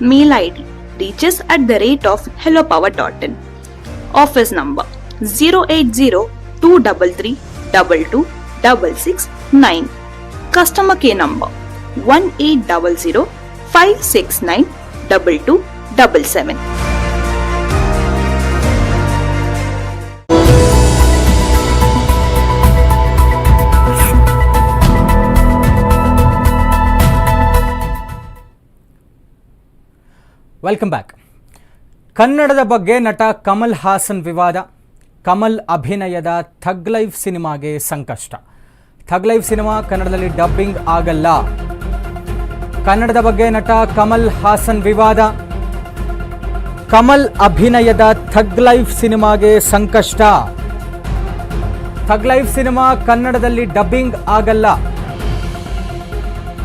Speaker 5: Mail ID, reaches at the rate of hellopower.in. Office number 080 233 22669. Customer care number 1800 569 2277.
Speaker 1: Welcome back ಕನ್ನಡದ ಬಗ್ಗೆ ನಟ ಕಮಲ್ ಹಾಸನ್ ವಿವಾದ. ಕಮಲ್ ಅಭಿನಯದ ಥಗ್ life ಸಿನಿಮಾಗೆ ಸಂಕಷ್ಟ. Thug life cinema ಕನ್ನಡದಲ್ಲಿ dubbing ಆಗಲ್ಲ. ಕನ್ನಡದ ಬಗ್ಗೆ ನಟ ಕಮಲ್ ಹಾಸನ್ ವಿವಾದ. ಕಮಲ್ ಅಭಿನಯದ ಥಗ್ ಲೈಫ್ ಸಿನಿಮಾಗೆ ಸಂಕಷ್ಟ. ಥಗ್ ಲೈಫ್ ಸಿನಿಮಾ ಕನ್ನಡದಲ್ಲಿ ಡಬ್ಬಿಂಗ್ ಆಗಲ್ಲ.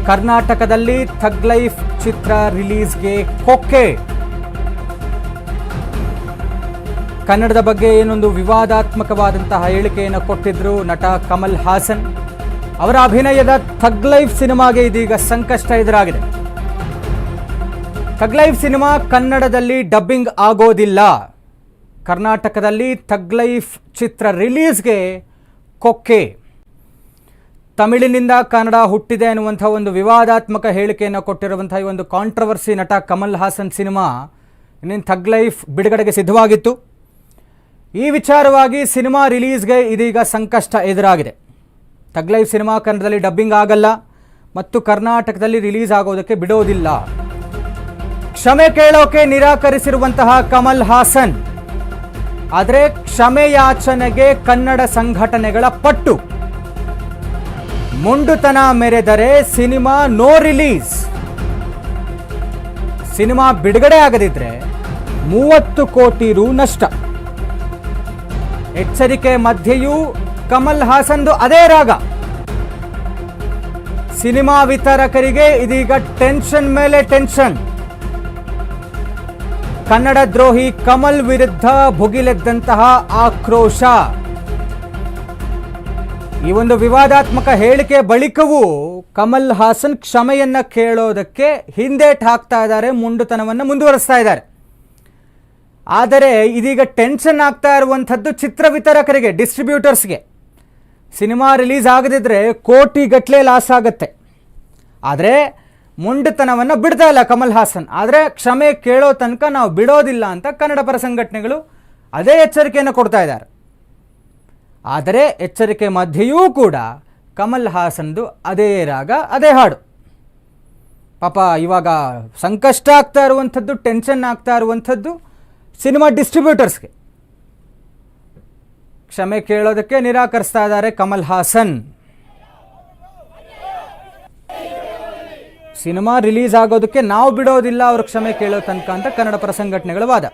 Speaker 1: ಕರ್ನಾಟಕದಲ್ಲಿ ಥಗ್ ಲೈಫ್ ಚಿತ್ರ ರಿಲೀಸ್ಗೆ ಕೊಕ್ಕೆ. ಕನ್ನಡದ ಬಗ್ಗೆ ಏನೊಂದು ವಿವಾದಾತ್ಮಕವಾದಂತಹ ಹೇಳಿಕೆಯನ್ನು ಕೊಟ್ಟಿದ್ರು ನಟ ಕಮಲ್ ಹಾಸನ್. ಅವರ ಅಭಿನಯದ ಥಗ್ ಲೈಫ್ ಸಿನಿಮಾಗೆ ಇದೀಗ ಸಂಕಷ್ಟ ಎದುರಾಗಿದೆ. ಥಗ್ ಲೈಫ್ ಸಿನಿಮಾ ಕನ್ನಡದಲ್ಲಿ ಡಬ್ಬಿಂಗ್ ಆಗೋದಿಲ್ಲ. ಕರ್ನಾಟಕದಲ್ಲಿ ಥಗ್ ಲೈಫ್ ಚಿತ್ರ ರಿಲೀಸ್ಗೆ ಕೊಕ್ಕೆ. ತಮಿಳಿನಿಂದ ಕನ್ನಡ ಹುಟ್ಟಿದೆ ಅನ್ನುವಂಥ ಒಂದು ವಿವಾದಾತ್ಮಕ ಹೇಳಿಕೆಯನ್ನು ಕೊಟ್ಟಿರುವಂಥ ಈ ಒಂದು ಕಾಂಟ್ರವರ್ಸಿ ನಟ ಕಮಲ್ ಹಾಸನ್ ಸಿನಿಮಾ ಇನ್ನೇನು ಥಗ್ ಲೈಫ್ ಬಿಡುಗಡೆಗೆ ಸಿದ್ಧವಾಗಿತ್ತು. ಈ ವಿಚಾರವಾಗಿ ಸಿನಿಮಾ ರಿಲೀಸ್ಗೆ ಇದೀಗ ಸಂಕಷ್ಟ ಎದುರಾಗಿದೆ. ಥಗ್ ಲೈಫ್ ಸಿನಿಮಾ ಕನ್ನಡದಲ್ಲಿ ಡಬ್ಬಿಂಗ್ ಆಗಲ್ಲ ಮತ್ತು ಕರ್ನಾಟಕದಲ್ಲಿ ರಿಲೀಸ್ ಆಗೋದಕ್ಕೆ ಬಿಡೋದಿಲ್ಲ. ಕ್ಷಮೆ ಕೇಳೋಕೆ ನಿರಾಕರಿಸಿರುವಂತಹ ಕಮಲ್ ಹಾಸನ್. ಆದರೆ ಕ್ಷಮೆಯಾಚನೆಗೆ ಕನ್ನಡ ಸಂಘಟನೆಗಳ ಪಟ್ಟು. ಮೊಂಡುತನ ಮೆರೆದರೆ ಸಿನಿಮಾ ನೋ ರಿಲೀಸ್. ಸಿನಿಮಾ ಬಿಡುಗಡೆ ಆಗದಿದ್ರೆ ಮೂವತ್ತು ಕೋಟಿ ರು ನಷ್ಟ. ಎಚ್ಚರಿಕೆ ಮಧ್ಯೆಯೂ ಕಮಲ್ ಹಾಸನ್ದು ಅದೇ ರಾಗ. ಸಿನಿಮಾ ವಿತರಕರಿಗೆ ಇದೀಗ ಟೆನ್ಷನ್ ಮೇಲೆ ಟೆನ್ಷನ್. ಕನ್ನಡ ದ್ರೋಹಿ ಕಮಲ್ ವಿರುದ್ಧ ಭುಗಿಲೆದ್ದಂತಹ ಆಕ್ರೋಶ. ಈ ಒಂದು ವಿವಾದಾತ್ಮಕ ಹೇಳಿಕೆ ಬಳಿಕವೂ ಕಮಲ್ ಹಾಸನ್ ಕ್ಷಮೆಯನ್ನ ಕೇಳೋದಕ್ಕೆ ಹಿಂದೇಟ್ ಹಾಕ್ತಾ ಇದ್ದಾರೆ, ಮುಂಡುತನವನ್ನು ಮುಂದುವರಿಸ್ತಾ ಇದ್ದಾರೆ. ಆದರೆ ಇದೀಗ ಟೆನ್ಷನ್ ಆಗ್ತಾ ಇರುವಂಥದ್ದು ಚಿತ್ರ ವಿತರಕರಿಗೆ, ಡಿಸ್ಟ್ರಿಬ್ಯೂಟರ್ಸ್ಗೆ. ಸಿನಿಮಾ ರಿಲೀಸ್ ಆಗದಿದ್ದರೆ ಕೋಟಿ ಗಟ್ಟಲೆ ಲಾಸ್ ಆಗುತ್ತೆ. ಆದರೆ ಮುಂಡುತನವನ್ನು ಬಿಡ್ತಾ ಇಲ್ಲ ಕಮಲ್ ಹಾಸನ್. ಆದರೆ ಕ್ಷಮೆ ಕೇಳೋ ತನಕ ನಾವು ಬಿಡೋದಿಲ್ಲ ಅಂತ ಕನ್ನಡ ಪರ ಸಂಘಟನೆಗಳು ಅದೇ ಎಚ್ಚರಿಕೆಯನ್ನು ಕೊಡ್ತಾ ಇದ್ದಾರೆ. ಆದರೆ ಎಚ್ಚರಿಕೆ ಮಧ್ಯೆಯೂ ಕೂಡ ಕಮಲ್ ಹಾಸನ್ದು ಅದೇ ರಾಗ, ಅದೇ ಹಾಡು. ಪಾಪ ಇವಾಗ ಸಂಕಷ್ಟ ಆಗ್ತಾ ಇರುವಂಥದ್ದು ಟೆನ್ಷನ್ ಆಗ್ತಾ ಇರುವಂಥದ್ದು ಸಿನಿಮಾ ಡಿಸ್ಟ್ರಿಬ್ಯೂಟರ್ಸ್ಗೆ ಕ್ಷಮೆ ಕೇಳೋದಕ್ಕೆ ನಿರಾಕರಿಸ್ತಾ ಇದ್ದಾರೆ ಕಮಲ್ ಹಾಸನ್. ಸಿನಿಮಾ ರಿಲೀಸ್ ಆಗೋದಕ್ಕೆ ನಾವು ಬಿಡೋದಿಲ್ಲ, ಅವ್ರ ಕ್ಷಮೆ ಕೇಳೋ ತನಕ ಅಂತ ಕನ್ನಡ ಪರ ಸಂಘಟನೆಗಳ ವಾದ.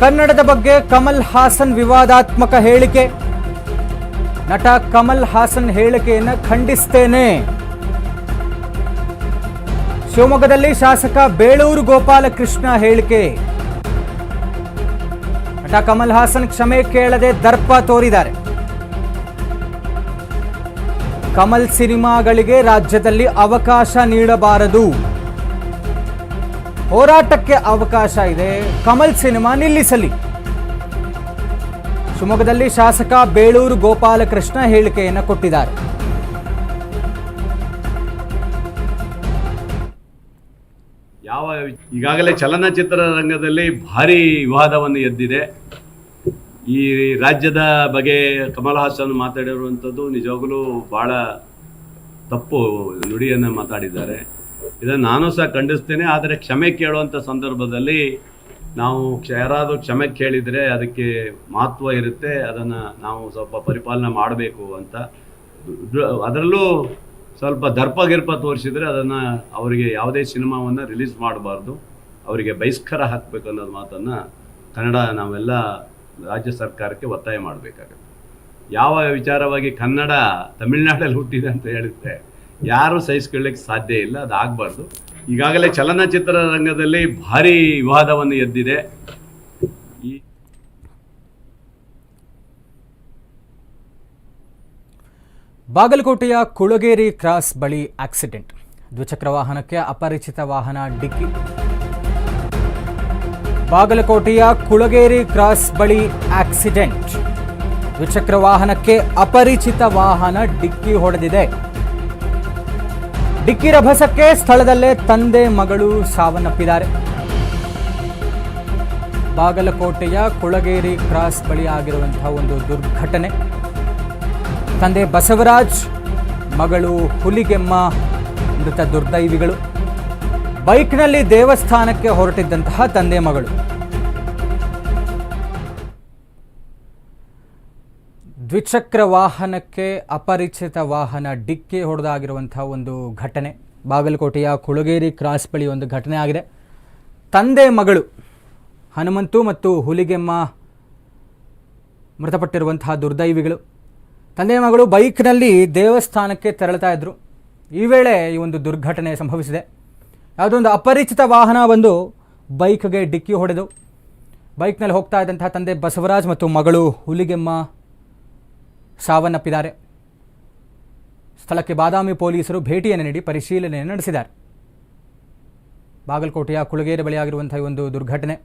Speaker 1: ಕನ್ನಡದ ಬಗ್ಗೆ ಕಮಲ್ ಹಾಸನ್ ವಿವಾದಾತ್ಮಕ ಹೇಳಿಕೆ. ನಟ ಕಮಲ್ ಹಾಸನ್ ಹೇಳಿಕೆಯನ್ನು ಖಂಡಿಸ್ತೇನೆ. ಶಿವಮೊಗ್ಗದಲ್ಲಿ ಶಾಸಕ ಬೇಳೂರು ಗೋಪಾಲಕೃಷ್ಣ ಹೇಳಿಕೆ. ನಟ ಕಮಲ್ ಹಾಸನ್ ಕ್ಷಮೆ ಕೇಳದೆ ದರ್ಪ ತೋರಿದ್ದಾರೆ. ಕಮಲ್ ಸಿನಿಮಾಗಳಿಗೆ ರಾಜ್ಯದಲ್ಲಿ ಅವಕಾಶ ನೀಡಬಾರದು. ಹೋರಾಟಕ್ಕೆ ಅವಕಾಶ ಇದೆ. ಕಮಲ್ ಸಿನಿಮಾ ನಿಲ್ಲಿಸಲಿ. ಶಿವಮೊಗ್ಗದಲ್ಲಿ ಶಾಸಕ ಬೇಳೂರು ಗೋಪಾಲಕೃಷ್ಣ ಹೇಳಿಕೆಯನ್ನು ಕೊಟ್ಟಿದ್ದಾರೆ.
Speaker 6: ಯಾವ ಈಗಾಗಲೇ ಚಲನಚಿತ್ರ ರಂಗದಲ್ಲಿ ಭಾರಿ ವಿವಾದವನ್ನು ಎದ್ದಿದೆ. ಈ ರಾಜ್ಯದ ಬಗ್ಗೆ ಕಮಲ್ ಹಾಸನ್ ಮಾತಾಡಿರುವಂಥದ್ದು ನಿಜವಾಗಲೂ ಭಾಳ ತಪ್ಪು ನುಡಿಯನ್ನು ಮಾತಾಡಿದ್ದಾರೆ. ಇದನ್ನು ನಾನು ಸಹ ಖಂಡಿಸ್ತೇನೆ. ಆದರೆ ಕ್ಷಮೆ ಕೇಳುವಂಥ ಸಂದರ್ಭದಲ್ಲಿ ನಾವು ಯಾರಾದರೂ ಕ್ಷಮೆ ಕೇಳಿದರೆ ಅದಕ್ಕೆ ಮಹತ್ವ ಇರುತ್ತೆ. ಅದನ್ನು ನಾವು ಸ್ವಲ್ಪ ಪರಿಪಾಲನೆ ಮಾಡಬೇಕು ಅಂತ. ಅದರಲ್ಲೂ ಸ್ವಲ್ಪ ದರ್ಪ ಗಿರ್ಪ ತೋರಿಸಿದರೆ ಅದನ್ನು ಅವರಿಗೆ ಯಾವುದೇ ಸಿನಿಮಾವನ್ನು ರಿಲೀಸ್ ಮಾಡಬಾರ್ದು. ಅವರಿಗೆ ಬಹಿಷ್ಕಾರ ಹಾಕಬೇಕು ಅನ್ನೋದು ಮಾತನ್ನು ಕನ್ನಡ ನಾವೆಲ್ಲ ರಾಜ್ಯ ಸರ್ಕಾರಕ್ಕೆ ಒತ್ತಾಯ ಮಾಡಬೇಕಾಗುತ್ತೆ. ಯಾವ ವಿಚಾರವಾಗಿ ಕನ್ನಡ ತಮಿಳ್ನಾಡಲ್ಲಿ ಹುಟ್ಟಿದೆ ಅಂತ ಹೇಳಿದ್ರೆ ಯಾರೂ ಸಹಿಸ್ಕೊಳ್ಳಿಕ್ಕೆ ಸಾಧ್ಯ ಇಲ್ಲ, ಅದು ಆಗಬಾರ್ದು. ಈಗಾಗಲೇ ಚಲನಚಿತ್ರ ರಂಗದಲ್ಲಿ ಭಾರಿ ವಿವಾದವನ್ನು ಎದ್ದಿದೆ.
Speaker 1: ಬಾಗಲಕೋಟೆಯ ಕುಳಗೇರಿ ಕ್ರಾಸ್ ಬಳಿ ಆಕ್ಸಿಡೆಂಟ್. ದ್ವಿಚಕ್ರ ವಾಹನಕ್ಕೆ ಅಪರಿಚಿತ ವಾಹನ ಡಿಕ್ಕಿ. ಬಾಗಲಕೋಟೆಯ ಕುಳಗೇರಿ ಕ್ರಾಸ್ ಬಳಿ ಆಕ್ಸಿಡೆಂಟ್. ದ್ವಿಚಕ್ರ ವಾಹನಕ್ಕೆ ಅಪರಿಚಿತ ವಾಹನ ಡಿಕ್ಕಿ ಹೊಡೆದಿದೆ. ಡಿಕ್ಕಿ ರಭಸಕ್ಕೆ ಸ್ಥಳದಲ್ಲೇ ತಂದೆ ಮಗಳು ಸಾವನ್ನಪ್ಪಿದ್ದಾರೆ. ಬಾಗಲಕೋಟೆಯ ಕುಳಗೇರಿ ಕ್ರಾಸ್ ಬಳಿ ಆಗಿರುವಂತಹ ಒಂದು ದುರ್ಘಟನೆ. ತಂದೆ ಬಸವರಾಜ್, ಮಗಳು ಹುಲಿಗೆಮ್ಮ, ಮೃತ ದುರ್ದೈವಿಗಳು. ಬೈಕ್ನಲ್ಲಿ ದೇವಸ್ಥಾನಕ್ಕೆ ಹೊರಟಿದ್ದಂತಹ ತಂದೆ ಮಗಳು. ದ್ವಿಚಕ್ರ ವಾಹನಕ್ಕೆ ಅಪರಿಚಿತ ವಾಹನ ಡಿಕ್ಕಿ ಹೊಡೆದಾಗಿರುವಂಥ ಒಂದು ಘಟನೆ. ಬಾಗಲಕೋಟೆಯ ಕುಳಗೇರಿ ಕ್ರಾಸ್ ಬಳಿ ಒಂದು ಘಟನೆ ಆಗಿದೆ. ತಂದೆ ಮಗಳು ಹನುಮಂತು ಮತ್ತು ಹುಲಿಗೆಮ್ಮ ಮೃತಪಟ್ಟಿರುವಂತಹ ದುರ್ದೈವಿಗಳು. ತಂದೆ ಮಗಳು ಬೈಕ್ನಲ್ಲಿ ದೇವಸ್ಥಾನಕ್ಕೆ ತೆರಳುತ್ತಾ ಇದ್ದರು ಈ ವೇಳೆ ಈ ಒಂದು ದುರ್ಘಟನೆ ಸಂಭವಿಸಿದೆ. ಯಾವುದೊಂದು ಅಪರಿಚಿತ ವಾಹನ ಬಂದು ಬೈಕ್ಗೆ ಡಿಕ್ಕಿ ಹೊಡೆದು, ಬೈಕ್ನಲ್ಲಿ ಹೋಗ್ತಾ ಇದ್ದಂತಹ ತಂದೆ ಬಸವರಾಜ್ ಮತ್ತು ಮಗಳು ಹುಲಿಗೆಮ್ಮ ಸಾವನ್ನಪ್ಪಿದ್ದಾರೆ. ಸ್ಥಳಕ್ಕೆ ಬಾದಾಮಿ ಪೊಲೀಸರು ಭೇಟಿಯನ್ನು ನೀಡಿ ಪರಿಶೀಲನೆ ನಡೆಸಿದ್ದಾರೆ. ಬಾಗಲಕೋಟೆಯ ಕುಳಗೇರಿ ಬಳಿಯಾಗಿರುವಂಥ ಒಂದು ದುರ್ಘಟನೆ.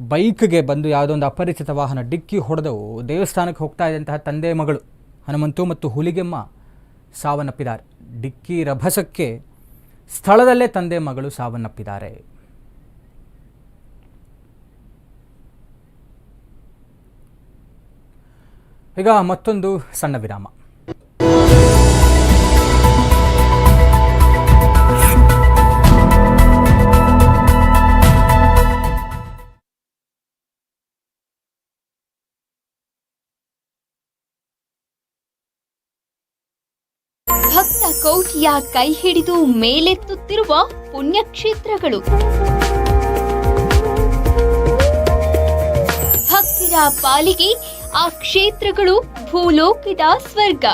Speaker 1: ಬೈಕ್ಗೆ ಬಂದು ಯಾವುದೋ ಒಂದು ಅಪರಿಚಿತ ವಾಹನ ಡಿಕ್ಕಿ ಹೊಡೆದವು ದೇವಸ್ಥಾನಕ್ಕೆ ಹೋಗ್ತಾ ಇದ್ದಂತಹ ತಂದೆ ಮಗಳು ಹನುಮಂತು ಮತ್ತು ಹುಲಿಗೆಮ್ಮ ಸಾವನ್ನಪ್ಪಿದ್ದಾರೆ. ಡಿಕ್ಕಿ ರಭಸಕ್ಕೆ ಸ್ಥಳದಲ್ಲೇ ತಂದೆ ಮಗಳು ಸಾವನ್ನಪ್ಪಿದ್ದಾರೆ. ಈಗ ಮತ್ತೊಂದು ಸಣ್ಣ ವಿರಾಮ.
Speaker 7: ಭಕ್ತ ಕೌಟಿಯ ಕೈ ಹಿಡಿದು ಮೇಲೆತ್ತುತ್ತಿರುವ ಪುಣ್ಯಕ್ಷೇತ್ರಗಳು. ಭಕ್ತರ ಪಾಲಿಗೆ ಆ ಕ್ಷೇತ್ರಗಳು ಭೂಲೋಕದ ಸ್ವರ್ಗ.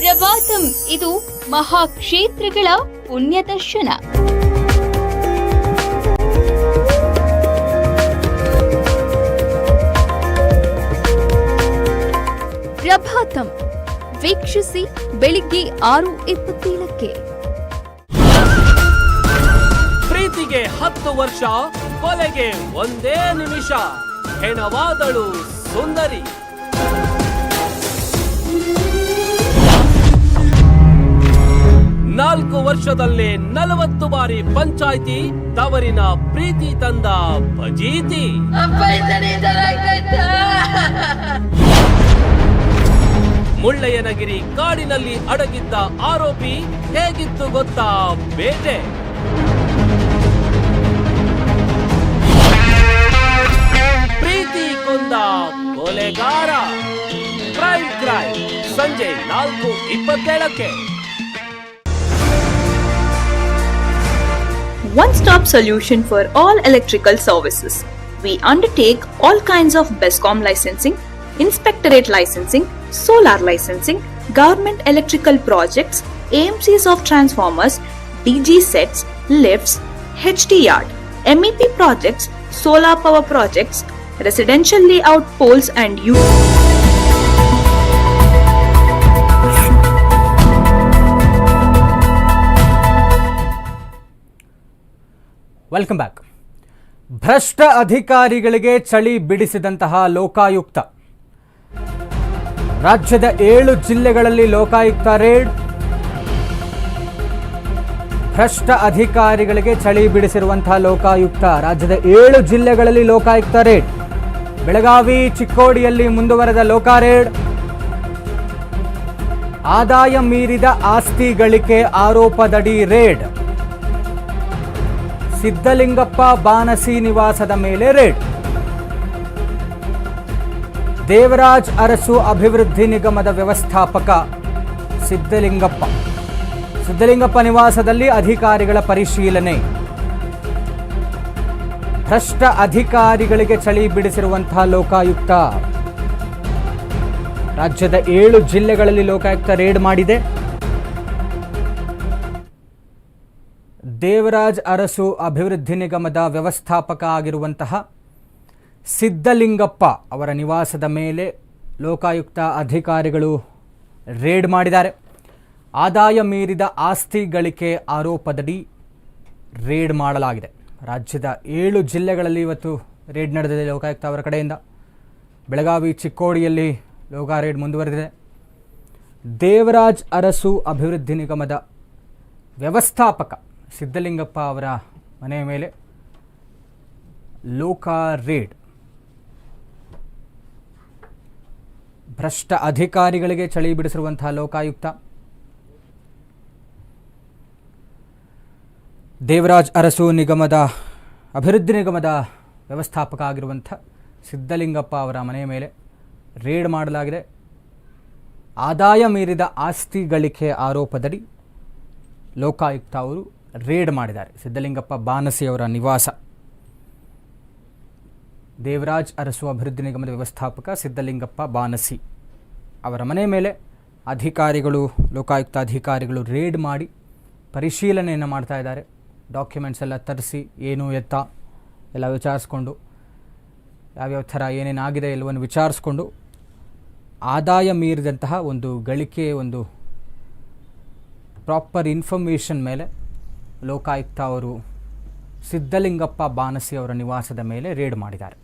Speaker 7: ಪ್ರಭಾತಂ, ಇದು ಮಹಾಕ್ಷೇತ್ರಗಳ ಪುಣ್ಯ ದರ್ಶನ ಪ್ರಭಾತಂ, ವೀಕ್ಷಿಸಿ ಬೆಳಿಗ್ಗೆ ಆರು ಇಪ್ಪತ್ತೇಳಕ್ಕೆ.
Speaker 4: ಪ್ರೀತಿಗೆ ಹತ್ತು ವರ್ಷ ಕೊಲೆಗೆ ಒಂದೇ ನಿಮಿಷ. ಹೆಣವಾದಳು ಸುಂದರಿ. ನಾಲ್ಕು ವರ್ಷದಲ್ಲೇ ನಲವತ್ತು ಬಾರಿ ಪಂಚಾಯಿತಿ ತವರಿನ ಪ್ರೀತಿ ತಂದ ಭಜೀತಿ. ಮುಳ್ಳಯ್ಯನಗಿರಿ ಕಾಡಿನಲ್ಲಿ ಅಡಗಿದ್ದ ಆರೋಪಿ ಹೇಗಿತ್ತು ಗೊತ್ತಾ? ಬೇಟೆ. ಪ್ರೀತಿ ಕೊಂದ ಕೊಲೆಗಾರ ಕ್ರೈಮ್ ಕ್ರೈಮ್ ಸಂಜೆ ನಾಲ್ಕು ಇಪ್ಪತ್ತೇಳಕ್ಕೆ
Speaker 5: one stop solution for all electrical services. We undertake all kinds of BESCOM licensing, inspectorate licensing, solar licensing, government electrical projects, AMCs of transformers, DG sets, lifts, HT yard, MEP projects, solar power projects, residential layout poles and U.
Speaker 1: Welcome back ಭ್ರಷ್ಟ ಅಧಿಕಾರಿಗಳಿಗೆ ಚಳಿ ಬಿಡಿಸಿದಂತಹ ಲೋಕಾಯುಕ್ತ. ರಾಜ್ಯದ ಏಳು ಜಿಲ್ಲೆಗಳಲ್ಲಿ Lokayukta raid ಭ್ರಷ್ಟ ಅಧಿಕಾರಿಗಳಿಗೆ ಚಳಿ ಬಿಡಿಸಿರುವಂತಹ ಲೋಕಾಯುಕ್ತ. ರಾಜ್ಯದ ಏಳು ಜಿಲ್ಲೆಗಳಲ್ಲಿ ಲೋಕಾಯುಕ್ತ ರೇಡ್ ಬೆಳಗಾವಿ ಚಿಕ್ಕೋಡಿಯಲ್ಲಿ ಮುಂದುವರೆದ ಲೋಕಾರೇಡ್. ಆದಾಯ ಮೀರಿದ ಆಸ್ತಿ ಗಳಿಕೆ ಆರೋಪದಡಿ ರೇಡ್. ಸಿದ್ದಲಿಂಗಪ್ಪ ಬಾನಸಿ ನಿವಾಸದ ಮೇಲೆ ರೇಡ್. ದೇವರಾಜ್ ಅರಸು ಅಭಿವೃದ್ಧಿ ನಿಗಮದ ವ್ಯವಸ್ಥಾಪಕ ಸಿದ್ದಲಿಂಗಪ್ಪ ಸಿದ್ದಲಿಂಗಪ್ಪ ನಿವಾಸದಲ್ಲಿ ಅಧಿಕಾರಿಗಳ ಪರಿಶೀಲನೆ. ಭ್ರಷ್ಟ ಅಧಿಕಾರಿಗಳಿಗೆ ಚಳಿ ಬಿಡಿಸಿರುವಂತಹ ಲೋಕಾಯುಕ್ತ. ರಾಜ್ಯದ ಏಳು ಜಿಲ್ಲೆಗಳಲ್ಲಿ ಲೋಕಾಯುಕ್ತ ರೇಡ್ ಮಾಡಿದೆ. ದೇವರಾಜ್ ಅರಸು ಅಭಿವೃದ್ಧಿ ನಿಗಮದ ವ್ಯವಸ್ಥಾಪಕ ಆಗಿರುವಂತಹ ಸಿದ್ದಲಿಂಗಪ್ಪ ಅವರ ನಿವಾಸದ ಮೇಲೆ ಲೋಕಾಯುಕ್ತ ಅಧಿಕಾರಿಗಳು ರೇಡ್ ಮಾಡಿದ್ದಾರೆ. ಆದಾಯ ಮೀರಿದ ಆಸ್ತಿ ಗಳಿಕೆ ಆರೋಪದಡಿ ರೇಡ್ ಮಾಡಲಾಗಿದೆ. ರಾಜ್ಯದ ಏಳು ಜಿಲ್ಲೆಗಳಲ್ಲಿ ಇವತ್ತು ರೇಡ್ ನಡೆದಿದೆ ಲೋಕಾಯುಕ್ತ ಅವರ ಕಡೆಯಿಂದ. ಬೆಳಗಾವಿ, ಚಿಕ್ಕೋಡಿಯಲ್ಲಿ ಲೋಕಾ ರೇಡ್ ಮುಂದುವರೆದಿದೆ. ದೇವರಾಜ್ ಅರಸು ಅಭಿವೃದ್ಧಿ ನಿಗಮದ ವ್ಯವಸ್ಥಾಪಕ ಸಿದ್ದಲಿಂಗಪ್ಪ ಅವರ ಮನೆಯ ಮೇಲೆ ಲೋಕಾ ರೇಡ್ ಭ್ರಷ್ಟ ಅಧಿಕಾರಿಗಳಿಗೆ ಚಳಿ ಬಿಡಿಸಿರುವಂತಹ ಲೋಕಾಯುಕ್ತ ದೇವರಾಜ್ ಅರಸು ನಿಗಮದ, ಅಭಿವೃದ್ಧಿ ನಿಗಮದ ವ್ಯವಸ್ಥಾಪಕ ಆಗಿರುವಂಥ ಸಿದ್ದಲಿಂಗಪ್ಪ ಅವರ ಮನೆಯ ಮೇಲೆ ರೇಡ್ ಮಾಡಲಾಗಿದೆ. ಆದಾಯ ಮೀರಿದ ಆಸ್ತಿ ಗಳಿಕೆ ಆರೋಪದಡಿ ಲೋಕಾಯುಕ್ತ ಅವರು ರೇಡ್ ಮಾಡಿದ್ದಾರೆ. ಸಿದ್ದಲಿಂಗಪ್ಪ ಬಾನಸಿ ಅವರ ನಿವಾಸ. ದೇವರಾಜ್ ಅರಸು ಅಭಿವೃದ್ಧಿ ನಿಗಮದ ವ್ಯವಸ್ಥಾಪಕ ಸಿದ್ದಲಿಂಗಪ್ಪ ಬಾನಸಿ ಅವರ ಮನೆ ಮೇಲೆ ಅಧಿಕಾರಿಗಳು, ಲೋಕಾಯುಕ್ತ ಅಧಿಕಾರಿಗಳು ರೇಡ್ ಮಾಡಿ ಪರಿಶೀಲನೆಯನ್ನು ಮಾಡ್ತಾ ಇದ್ದಾರೆ. ಡಾಕ್ಯುಮೆಂಟ್ಸ್ ಎಲ್ಲ ತರಿಸಿ ಏನು ಎತ್ತ ಎಲ್ಲ ವಿಚಾರಿಸ್ಕೊಂಡು ಯಾವ್ಯಾವ ಥರ ಏನೇನಾಗಿದೆ ಎಲ್ಲವನ್ನು ವಿಚಾರಿಸ್ಕೊಂಡು ಆದಾಯ ಮೀರಿದಂತಹ ಒಂದು ಗಳಿಕೆ, ಒಂದು ಪ್ರಾಪರ್ ಇನ್ಫಾರ್ಮೇಷನ್ ಮೇಲೆ ಲೋಕಾಯುಕ್ತ ಅವರು ಸಿದ್ಧಲಿಂಗಪ್ಪ ಬಾನಸಿ ಅವರ ನಿವಾಸದ ಮೇಲೆ ರೇಡ್ ಮಾಡಿದ್ದಾರೆ.